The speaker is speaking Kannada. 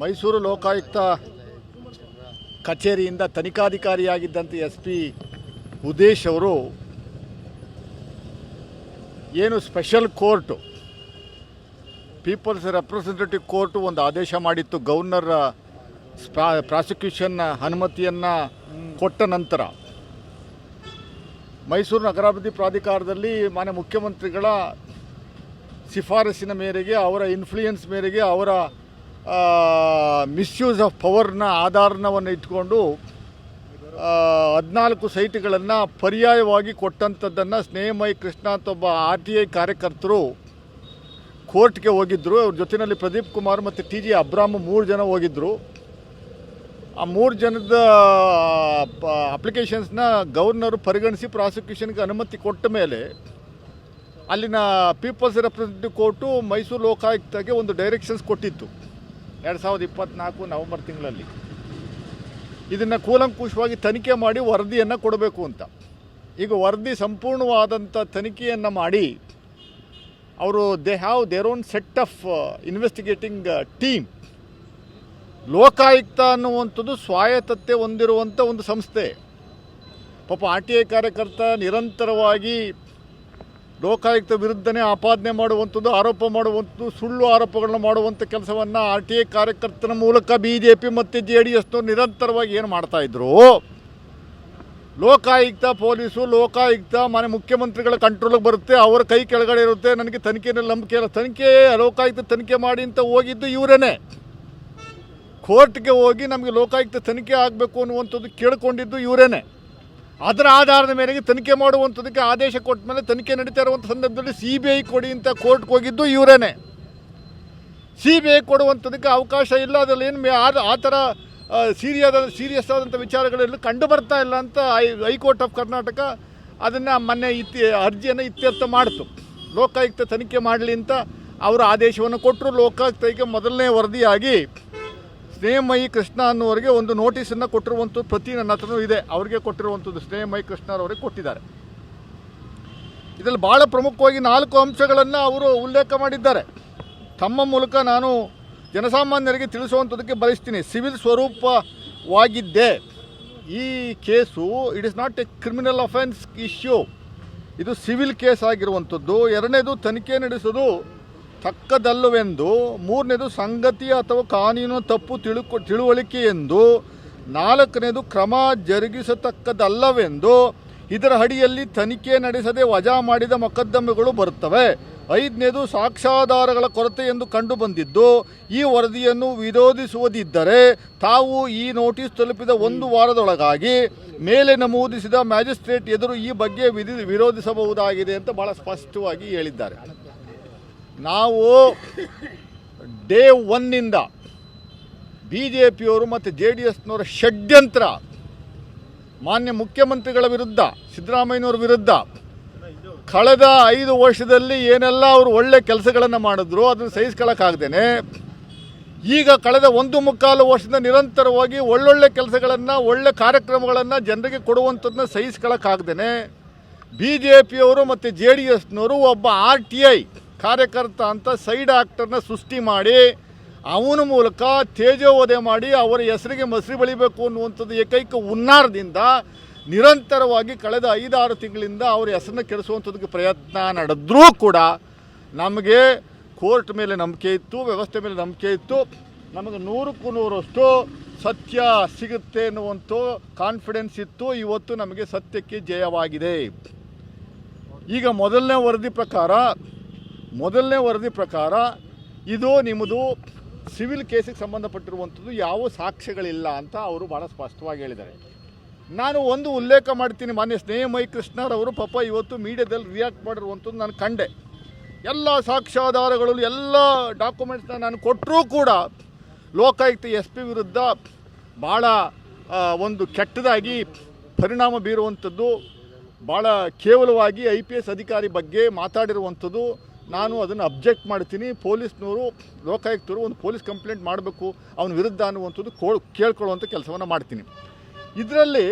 ಮೈಸೂರು ಲೋಕಾಯುಕ್ತ ಕಚೇರಿಯಿಂದ ತನಿಖಾಧಿಕಾರಿಯಾಗಿದ್ದಂಥ ಎಸ್ ಪಿ ಉದೇಶ್ ಅವರು ಏನು special court, people's representative court ಒಂದು ಆದೇಶ ಮಾಡಿತ್ತು. ಗವರ್ನರ್, ಸ್ಪಾ, ಪ್ರಾಸಿಕ್ಯೂಷನ್ ಅನುಮತಿಯನ್ನು ಕೊಟ್ಟ ನಂತರ ಮೈಸೂರು ನಗರಾಭಿವೃದ್ಧಿ ಪ್ರಾಧಿಕಾರದಲ್ಲಿ ಮಾನ್ಯ ಮುಖ್ಯಮಂತ್ರಿಗಳ ಶಿಫಾರಸಿನ ಮೇರೆಗೆ, ಅವರ ಇನ್ಫ್ಲೂಯೆನ್ಸ್ ಮೇರೆಗೆ ಅವರ ಮಿಸ್ಯೂಸ್ ಆಫ್ ಪವರ್ನ ಆಧಾರವನ್ನು ಇಟ್ಕೊಂಡು ಹದಿನಾಲ್ಕು ಸೈಟ್ಗಳನ್ನು ಪರ್ಯಾಯವಾಗಿ ಕೊಟ್ಟಂಥದ್ದನ್ನು ಸ್ನೇಹಮಯಿ ಕೃಷ್ಣ ಅಂತ ಒಬ್ಬ ಆರ್ ಟಿ ಐ ಕಾರ್ಯಕರ್ತರು ಕೋರ್ಟ್ಗೆ ಹೋಗಿದ್ದರು ಅವ್ರ ಜೊತೆಯಲ್ಲಿ ಪ್ರದೀಪ್ ಕುಮಾರ್ ಮತ್ತು ಟಿ ಜಿ ಅಬ್ರಾಮ್ ಮೂರು ಜನ ಹೋಗಿದ್ದರು ಆ ಮೂರು ಜನದ ಅಪ್ಲಿಕೇಶನ್ಸ್ನ ಗವರ್ನರು ಪರಿಗಣಿಸಿ ಪ್ರಾಸಿಕ್ಯೂಷನ್ಗೆ ಅನುಮತಿ ಕೊಟ್ಟ ಮೇಲೆ ಅಲ್ಲಿನ ಪೀಪಲ್ಸ್ ರೆಪ್ರೆಸೆಂಟೇಟಿವ್ ಕೋರ್ಟು ಮೈಸೂರು ಲೋಕಾಯುಕ್ತಗೆ ಒಂದು ಡೈರೆಕ್ಷನ್ಸ್ ಕೊಟ್ಟಿತ್ತು. ಎರಡು ಸಾವಿರದ ಇಪ್ಪತ್ತ್ನಾಲ್ಕು ನವೆಂಬರ್ ತಿಂಗಳಲ್ಲಿ. ಇದನ್ನು ಕೂಲಂಕುಷವಾಗಿ ತನಿಖೆ ಮಾಡಿ ವರದಿಯನ್ನು ಕೊಡಬೇಕು ಅಂತ. ಈಗ ವರದಿ ಸಂಪೂರ್ಣವಾದಂಥ ತನಿಖೆಯನ್ನು ಮಾಡಿ ಅವರು they have their own set of investigating team Lokayukta ಅನ್ನುವಂಥದ್ದು ಸ್ವಾಯತ್ತತೆ ಹೊಂದಿರುವಂಥ ಒಂದು ಸಂಸ್ಥೆ. ಪಾಪ ಆರ್ ಟಿ ಐ ಕಾರ್ಯಕರ್ತ ನಿರಂತರವಾಗಿ ಲೋಕಾಯುಕ್ತ ವಿರುದ್ಧನೇ ಆಪಾದನೆ ಮಾಡುವಂಥದ್ದು, ಆರೋಪ ಮಾಡುವಂಥದ್ದು, ಸುಳ್ಳು ಆರೋಪಗಳನ್ನು ಮಾಡುವಂಥ ಕೆಲಸವನ್ನು ಆರ್ ಟಿ ಐ ಕಾರ್ಯಕರ್ತನ ಮೂಲಕ ಬಿ ಜೆ ಪಿ ಮತ್ತು ಜೆ ಡಿ ಎಸ್ನವ್ರು ನಿರಂತರವಾಗಿ ಏನು ಮಾಡ್ತಾಯಿದ್ರು ಲೋಕಾಯುಕ್ತ ಪೊಲೀಸು, ಲೋಕಾಯುಕ್ತ ಮನೆ ಮುಖ್ಯಮಂತ್ರಿಗಳ ಕಂಟ್ರೋಲಿಗೆ ಬರುತ್ತೆ, ಅವರ ಕೈ ಕೆಳಗಡೆ ಇರುತ್ತೆ, ನನಗೆ ತನಿಖೆನಲ್ಲಿ ನಂಬಿಕೆ ಇಲ್ಲ. ತನಿಖೆ, ಲೋಕಾಯುಕ್ತ ತನಿಖೆ ಮಾಡಿ ಅಂತ ಹೋಗಿದ್ದು ಇವರೇನೆ. ಕೋರ್ಟ್ಗೆ ಹೋಗಿ ನಮಗೆ ಲೋಕಾಯುಕ್ತ ತನಿಖೆ ಆಗಬೇಕು ಅನ್ನುವಂಥದ್ದು ಕೇಳಿಕೊಂಡಿದ್ದು ಇವರೇನೆ. ಅದರ ಆಧಾರದ ಮೇರೆಗೆ ತನಿಖೆ ಮಾಡುವಂಥದಕ್ಕೆ ಆದೇಶ ಕೊಟ್ಟ ಮೇಲೆ ತನಿಖೆ ನಡೀತಾ ಇರುವಂಥ ಸಂದರ್ಭದಲ್ಲಿ ಸಿ ಬಿ ಐ ಕೊಡಿ ಅಂತ ಕೋರ್ಟ್ಗೆ ಹೋಗಿದ್ದು ಇವರೇನೆ. ಸಿ ಬಿ ಐ ಕೊಡುವಂಥದಕ್ಕೆ ಅವಕಾಶ ಇಲ್ಲ, ಅದರಲ್ಲಿ ಏನು ಆ ಥರ ಸೀರಿಯಾದ ಸೀರಿಯಸ್ ಆದಂಥ ವಿಚಾರಗಳೆಲ್ಲ ಕಂಡು ಬರ್ತಾ ಇಲ್ಲ ಅಂತ ಐ ಹೈಕೋರ್ಟ್ ಆಫ್ ಕರ್ನಾಟಕ ಅದನ್ನು ಮೊನ್ನೆ ಇತ್ತಿ ಅರ್ಜಿಯನ್ನು ಇತ್ಯರ್ಥ ಮಾಡಿತು. ಲೋಕಾಯುಕ್ತ ತನಿಖೆ ಮಾಡಲಿ ಅಂತ ಅವರು ಆದೇಶವನ್ನು ಕೊಟ್ಟರು ಲೋಕಾಯುಕ್ತಕ್ಕೆ ಮೊದಲನೇ ವರದಿಯಾಗಿ ಸ್ನೇಹಮಯಿ ಕೃಷ್ಣ ಅನ್ನುವರಿಗೆ ಒಂದು ನೋಟಿಸನ್ನು ಕೊಟ್ಟಿರುವಂಥದ್ದು ಪ್ರತಿ ನನ್ನ ಹತ್ರನೂ ಇದೆ. ಅವರಿಗೆ ಕೊಟ್ಟಿರುವಂಥದ್ದು ಸ್ನೇಹಮಯಿ ಕೃಷ್ಣರವರಿಗೆ ಕೊಟ್ಟಿದ್ದಾರೆ. ಇದರಲ್ಲಿ ಭಾಳ ಪ್ರಮುಖವಾಗಿ ನಾಲ್ಕು ಅಂಶಗಳನ್ನು ಅವರು ಉಲ್ಲೇಖ ಮಾಡಿದ್ದಾರೆ. ತಮ್ಮ ಮೂಲಕ ನಾನು ಜನಸಾಮಾನ್ಯರಿಗೆ ತಿಳಿಸುವಂಥದ್ದಕ್ಕೆ ಬಯಸ್ತೀನಿ. ಸಿವಿಲ್ ಸ್ವರೂಪವಾಗಿದ್ದೆ ಈ case it is not a criminal offence issue ಇದು ಸಿವಿಲ್ ಕೇಸ್ ಆಗಿರುವಂಥದ್ದು ಎರಡನೇದು ತನಿಖೆ ನಡೆಸೋದು ತಕ್ಕದಲ್ಲವೆಂದು, ಮೂರನೇದು ಸಂಗತಿ ಅಥವಾ ಕಾನೂನು ತಪ್ಪು ತಿಳುಕೊ, ತಿಳುವಳಿಕೆ ಎಂದು, ನಾಲ್ಕನೇದು ಕ್ರಮ ಜರುಗಿಸತಕ್ಕದಲ್ಲವೆಂದು, ಇದರ ಅಡಿಯಲ್ಲಿ ತನಿಖೆ ನಡೆಸದೆ ವಜಾ ಮಾಡಿದ ಮೊಕದ್ದಮೆಗಳು ಬರುತ್ತವೆ. ಐದನೇದು ಸಾಕ್ಷ್ಯಾಧಾರಗಳ ಕೊರತೆ ಎಂದು ಕಂಡುಬಂದಿದ್ದು, ಈ ವರದಿಯನ್ನು ವಿರೋಧಿಸುವುದಿದ್ದರೆ ತಾವು ಈ ನೋಟಿಸ್ ತಲುಪಿದ ಒಂದು ವಾರದೊಳಗಾಗಿ ಮೇಲೆ ನಮೂದಿಸಿದ ಮ್ಯಾಜಿಸ್ಟ್ರೇಟ್ ಎದುರು ಈ ಬಗ್ಗೆ ವಿಧಿ, ವಿರೋಧಿಸಬಹುದಾಗಿದೆ ಅಂತ ಬಹಳ ಸ್ಪಷ್ಟವಾಗಿ ಹೇಳಿದ್ದಾರೆ. ನಾವು ಡೇ ಒನ್ನಿಂದ ಬಿ ಜೆ ಪಿಯವರು ಮತ್ತು ಜೆ ಡಿ ಎಸ್ನವರ ಷಡ್ಯಂತ್ರ, ಮಾನ್ಯ ಮುಖ್ಯಮಂತ್ರಿಗಳ ವಿರುದ್ಧ, ಸಿದ್ದರಾಮಯ್ಯನವ್ರ ವಿರುದ್ಧ ಕಳೆದ ಐದು ವರ್ಷದಲ್ಲಿ ಏನೆಲ್ಲ ಅವರು ಒಳ್ಳೆ ಕೆಲಸಗಳನ್ನು ಮಾಡಿದ್ರು ಅದನ್ನು ಸಹಿಸ್ಕೊಳ್ಳೋಕ್ಕಾಗ್ದೇನೆ ಈಗ ಕಳೆದ ಒಂದು ಮುಕ್ಕಾಲು ವರ್ಷದಿಂದ ನಿರಂತರವಾಗಿ ಒಳ್ಳೊಳ್ಳೆ ಕೆಲಸಗಳನ್ನು, ಒಳ್ಳೆ ಕಾರ್ಯಕ್ರಮಗಳನ್ನು ಜನರಿಗೆ ಕೊಡುವಂಥದ್ದನ್ನ ಸಹಿಸ್ಕೊಳ್ಳೋಕ್ಕಾಗ್ದೇನೆ ಬಿ ಜೆ ಪಿಯವರು ಮತ್ತು ಜೆ ಡಿ ಎಸ್ನವರು ಒಬ್ಬ ಆರ್ ಟಿ ಐ ಕಾರ್ಯಕರ್ತ ಅಂತ ಸೈಡ್ ಆ್ಯಕ್ಟರ್ನ ಸೃಷ್ಟಿ ಮಾಡಿ, ಅವನ ಮೂಲಕ ತೇಜೋವಧೆ ಮಾಡಿ ಅವರ ಹೆಸರಿಗೆ ಮಸರಿ ಬಳಿಬೇಕು ಅನ್ನುವಂಥದ್ದು ಏಕೈಕ ಹುನ್ನಾರದಿಂದ ನಿರಂತರವಾಗಿ ಕಳೆದ ಐದಾರು ತಿಂಗಳಿಂದ ಅವರ ಹೆಸರನ್ನ ಕೆಡಿಸುವಂಥದ್ದಕ್ಕೆ ಪ್ರಯತ್ನ ನಡೆದ್ರೂ ಕೂಡ ನಮಗೆ ಕೋರ್ಟ್ ಮೇಲೆ ನಂಬಿಕೆ ಇತ್ತು, ವ್ಯವಸ್ಥೆ ಮೇಲೆ ನಂಬಿಕೆ ಇತ್ತು. ನಮಗೆ ನೂರಕ್ಕೂ ನೂರಷ್ಟು ಸತ್ಯ ಸಿಗುತ್ತೆ ಅನ್ನುವಂಥ ಕಾನ್ಫಿಡೆನ್ಸ್ ಇತ್ತು. ಇವತ್ತು ನಮಗೆ ಸತ್ಯಕ್ಕೆ ಜಯವಾಗಿದೆ. ಈಗ ಮೊದಲನೇ ವರದಿ ಪ್ರಕಾರ ಮೊದಲನೇ ವರದಿ ಪ್ರಕಾರ ಇದು ನಿಮ್ಮದು ಸಿವಿಲ್ ಕೇಸಿಗೆ ಸಂಬಂಧಪಟ್ಟಿರುವಂಥದ್ದು ಯಾವ ಸಾಕ್ಷ್ಯಗಳಿಲ್ಲ ಅಂತ ಅವರು ಭಾಳ ಸ್ಪಷ್ಟವಾಗಿ ಹೇಳಿದ್ದಾರೆ. ನಾನು ಒಂದು ಉಲ್ಲೇಖ ಮಾಡ್ತೀನಿ, ಮಾನ್ಯ ಸ್ನೇಹಮಯಿ ಕೃಷ್ಣರವರು ಪಾಪ ಇವತ್ತು ಮೀಡಿಯಾದಲ್ಲಿ ರಿಯಾಕ್ಟ್ ಮಾಡಿರುವಂಥದ್ದು ನಾನು ಕಂಡೆ. ಎಲ್ಲ ಸಾಕ್ಷ್ಯಾಧಾರಗಳು ಎಲ್ಲ ಡಾಕ್ಯುಮೆಂಟ್ಸ್ನ ನಾನು ಕೊಟ್ಟರೂ ಕೂಡ ಲೋಕಾಯುಕ್ತ ಎಸ್ ಪಿ ವಿರುದ್ಧ ಭಾಳ ಒಂದು ಕೆಟ್ಟದಾಗಿ ಪರಿಣಾಮ ಬೀರುವಂಥದ್ದು ಭಾಳ ಕೇವಲವಾಗಿ ಐ ಪಿ ಎಸ್ ಅಧಿಕಾರಿ ಬಗ್ಗೆ ಮಾತಾಡಿರುವಂಥದ್ದು ನಾನು ಅದನ್ನು ಅಬ್ಜೆಕ್ಟ್ ಮಾಡ್ತೀನಿ, ಪೊಲೀಸ್ನವರು, ಲೋಕಾಯುಕ್ತರು ಒಂದು ಪೊಲೀಸ್ ಕಂಪ್ಲೇಂಟ್ ಮಾಡಬೇಕು, ಅವನ ವಿರುದ್ಧ ಅನ್ನುವಂಥದ್ದು ಕೋ ಕೇಳ್ಕೊಳ್ಳುವಂಥ ಕೆಲಸವನ್ನು ಮಾಡ್ತೀನಿ. ಇದರಲ್ಲಿ